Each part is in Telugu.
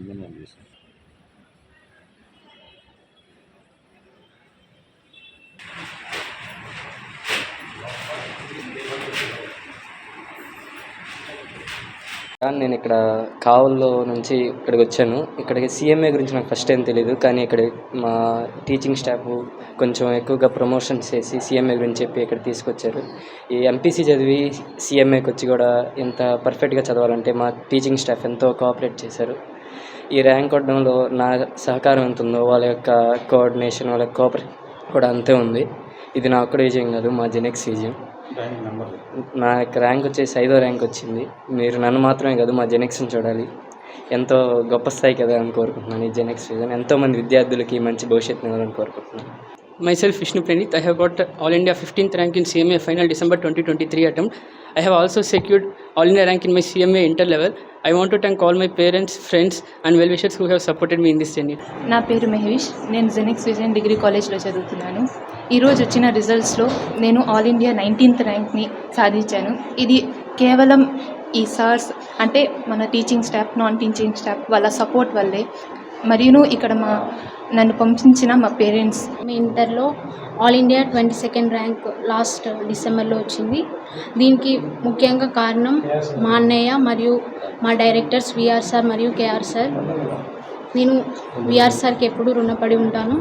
ఇంజనీర్ చేశాను. నేను ఇక్కడ కావల్లో నుంచి ఇక్కడికి వచ్చాను. ఇక్కడికి సీఎంఏ గురించి నాకు ఫస్ట్ ఏం తెలియదు కానీ ఇక్కడ మా టీచింగ్ స్టాఫ్ కొంచెం ఎక్కువగా ప్రమోషన్స్ చేసి సీఎంఏ గురించి చెప్పి ఇక్కడ తీసుకొచ్చారు. ఈ ఎంపీసీ చదివి సీఎంఏకి వచ్చి కూడా ఇంత పర్ఫెక్ట్గా చదవాలంటే మా టీచింగ్ స్టాఫ్ ఎంతో కోఆపరేట్ చేశారు. ఈ ర్యాంక్ కొట్టడంలో నా సహకారం ఎంత ఉందో వాళ్ళ యొక్క కోఆర్డినేషన్ వాళ్ళ కోఆపరేట్ కూడా అంతే ఉంది. ఇది నా ఒక్కడే విజయం కాదు మా జెనెక్స్ విజయం ర్యాంక్ నెంబర్ నా యొక్క ర్యాంక్ వచ్చేసి ఐదో ర్యాంక్ వచ్చింది. మీరు నన్ను మాత్రమే కాదు మా జెనెక్స్ని చూడాలి. ఎంతో గొప్ప స్థాయి కదా అని కోరుకుంటున్నాను ఈ జెనెక్స్ సీజన్ ఎంతోమంది విద్యార్థులకి మంచి భవిష్యత్తుని ఇవ్వాలని కోరుకుంటున్నాను. Myself Vishnu Pranit. I have got All India 15th rank in CMA final December 2023 attempt. I have also secured all India rank in my CMA inter level I want to thank all my parents friends and well wishers who have supported me in this journey నా పేరు మహేష్. నేను జెనిక్స్ విజయన్ డిగ్రీ కాలేజ్లో చదువుతున్నాను. ఈరోజు వచ్చిన రిజల్ట్స్లో నేను ఆల్ ఇండియా నైన్టీన్త్ ర్యాంక్ని సాధించాను. ఇది కేవలం ఈ సార్స్ అంటే మన teaching staff non teaching staff వాళ్ళ సపోర్ట్ వల్లే మరియు ఇక్కడ మా నన్ను పంపించిన మా పేరెంట్స్. మీ ఇంటర్లో all India twenty second rank last డిసెంబర్లో వచ్చింది. దీనికి ముఖ్యంగా కారణం మా అన్నయ్య మరియు మా డైరెక్టర్స్ విఆర్ సార్ మరియు కేఆర్ సార్. నేను విఆర్ సార్కి ఎప్పుడూ రుణపడి ఉంటాను.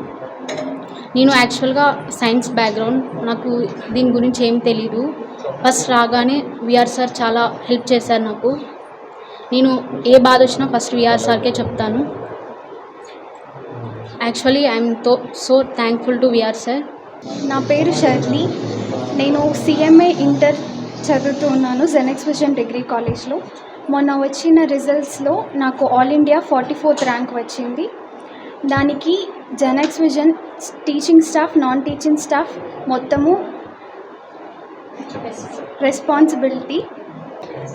నేను యాక్చువల్గా సైన్స్ బ్యాక్గ్రౌండ్ నాకు దీని గురించి ఏం తెలీదు. ఫస్ట్ రాగానే విఆర్ సార్ చాలా హెల్ప్ చేశారు నాకు. నేను ఏ బాధ వచ్చినా ఫస్ట్ విఆర్ సార్కే చెప్తాను. Actually ఐఎమ్తో so thankful to VR sir నా పేరు షర్లీ నేను సిఎంఏ ఇంటర్ చదువుతున్నాను జెనెక్స్ విజన్ డిగ్రీ కాలేజ్లో మొన్న వచ్చిన రిజల్ట్స్లో నాకు all India forty fourth rank వచ్చింది. దానికి Genex vision teaching staff non teaching staff మొత్తము రెస్పాన్సిబిలిటీ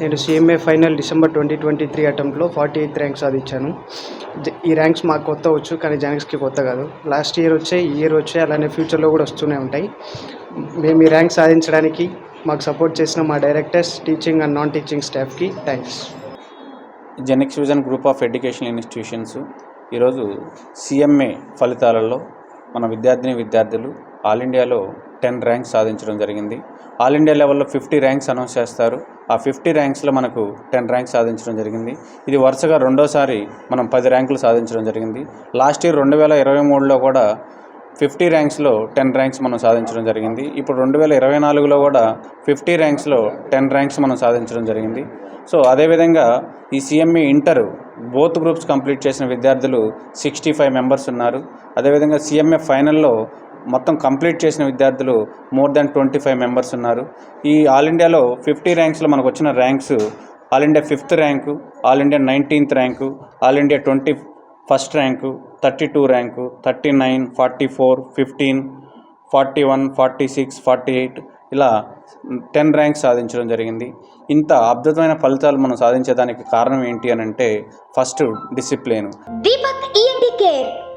నేను CMA final December twenty twenty three అటెంప్ట్లో forty eighth rank సాధించాను ఈ ర్యాంక్స్ మాకు కొత్త వచ్చు కానీ జానక్స్కి కొత్త కాదు. లాస్ట్ ఇయర్ వచ్చాయి ఈ ఇయర్ వచ్చాయి అలానే ఫ్యూచర్లో కూడా వస్తూనే ఉంటాయి. మేము ఈ ర్యాంక్ సాధించడానికి మాకు సపోర్ట్ చేసిన మా directors teaching and non teaching స్టాఫ్కి thanks Genex vision group of educational institutions ఈరోజు సిఎంఏ ఫలితాలలో మన విద్యార్థిని విద్యార్థులు ఆల్ ఇండియాలో టెన్ ర్యాంక్స్ సాధించడం జరిగింది. ఆల్ ఇండియా లెవెల్లో ఫిఫ్టీ ర్యాంక్స్ అనౌన్స్ చేస్తారు. ఆ ఫిఫ్టీ ర్యాంక్స్లో మనకు టెన్ ర్యాంక్స్ సాధించడం జరిగింది. ఇది వరుసగా రెండోసారి మనం పది ర్యాంకులు సాధించడం జరిగింది. లాస్ట్ ఇయర్ రెండు వేల ఇరవై మూడులో కూడా ఫిఫ్టీ ర్యాంక్స్లో టెన్ ర్యాంక్స్ మనం సాధించడం జరిగింది. ఇప్పుడు రెండు వేల ఇరవై నాలుగులో కూడా ఫిఫ్టీ ర్యాంక్స్లో టెన్ ర్యాంక్స్ మనం సాధించడం జరిగింది. సో అదేవిధంగా ఈ CME inter both groups complete చేసిన విద్యార్థులు సిక్స్టీ ఫైవ్ మెంబర్స్ ఉన్నారు. అదేవిధంగా సిఎంఏ ఫైనల్లో మొత్తం కంప్లీట్ చేసిన విద్యార్థులు more than twenty five members ఉన్నారు. ఈ ఆల్ ఇండియాలో ఫిఫ్టీ ర్యాంక్స్లో మనకు వచ్చిన ranks all India fifth rank all India nineteenth rank all India twenty first rank thirty two rank thirty nine forty four fifteen forty one forty six forty eight ఇలా టెన్ ర్యాంక్స్ సాధించడం జరిగింది. ఇంత అద్భుతమైన ఫలితాలు మనం సాధించేదానికి కారణం ఏంటి అని అంటే first discipline. Deepak ENT care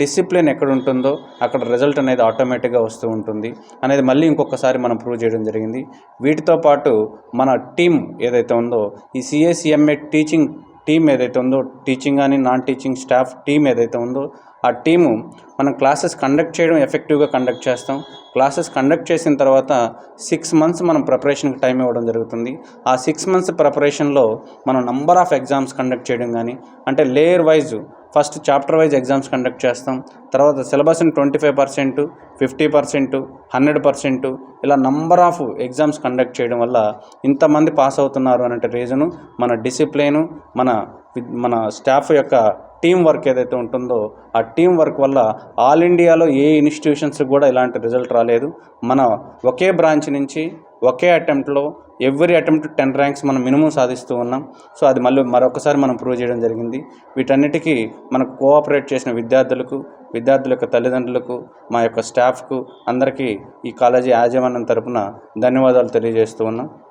Discipline ఎక్కడ ఉంటుందో అక్కడ రిజల్ట్ అనేది ఆటోమేటిక్గా వస్తూ ఉంటుంది అనేది మళ్ళీ ఇంకొకసారి మనం ప్రూవ్ చేయడం జరిగింది. వీటితో పాటు మన టీం ఏదైతే ఉందో ఈ సిఏసిఎంఏ టీచింగ్ టీం ఏదైతే ఉందో టీచింగ్ కానీ నాన్ టీచింగ్ స్టాఫ్ టీం ఏదైతే ఉందో ఆ టీము మనం క్లాసెస్ కండక్ట్ చేయడం ఎఫెక్టివ్గా కండక్ట్ చేస్తాం. క్లాసెస్ కండక్ట్ చేసిన తర్వాత సిక్స్ మంత్స్ మనం ప్రిపరేషన్కి టైం ఇవ్వడం జరుగుతుంది. ఆ సిక్స్ మంత్స్ ప్రిపరేషన్లో మనం నంబర్ ఆఫ్ ఎగ్జామ్స్ కండక్ట్ చేయడం కానీ అంటే layer wise first chapter wise exams conduct చేస్తాం. తర్వాత సిలబస్ని twenty five percent fifty percent hundred percent ఇలా నంబర్ ఆఫ్ ఎగ్జామ్స్ కండక్ట్ చేయడం వల్ల ఇంతమంది పాస్ అవుతున్నారు అనే రీజను మన డిసిప్లైను మన మన స్టాఫ్ యొక్క టీం వర్క్ ఏదైతే ఉంటుందో ఆ టీం వర్క్ వల్ల ఆల్ ఇండియాలో ఏ ఇన్స్టిట్యూషన్స్ కూడా ఇలాంటి రిజల్ట్ రాలేదు. మన ఒకే బ్రాంచ్ నుంచి ఒకే అటెంప్ట్లో ఎవ్రీ అటెంప్ట్ టెన్ ర్యాంక్స్ మనం మినిమం సాధిస్తూ ఉన్నాం. సో అది మళ్ళీ మరొకసారి మనం ప్రూవ్ చేయడం జరిగింది. వీటన్నిటికీ మనకు కోఆపరేట్ చేసిన విద్యార్థులకు విద్యార్థుల యొక్క తల్లిదండ్రులకు మా యొక్క స్టాఫ్కు అందరికీ ఈ కాలేజీ యాజమాన్యం తరపున ధన్యవాదాలు తెలియజేస్తూ ఉన్నాం.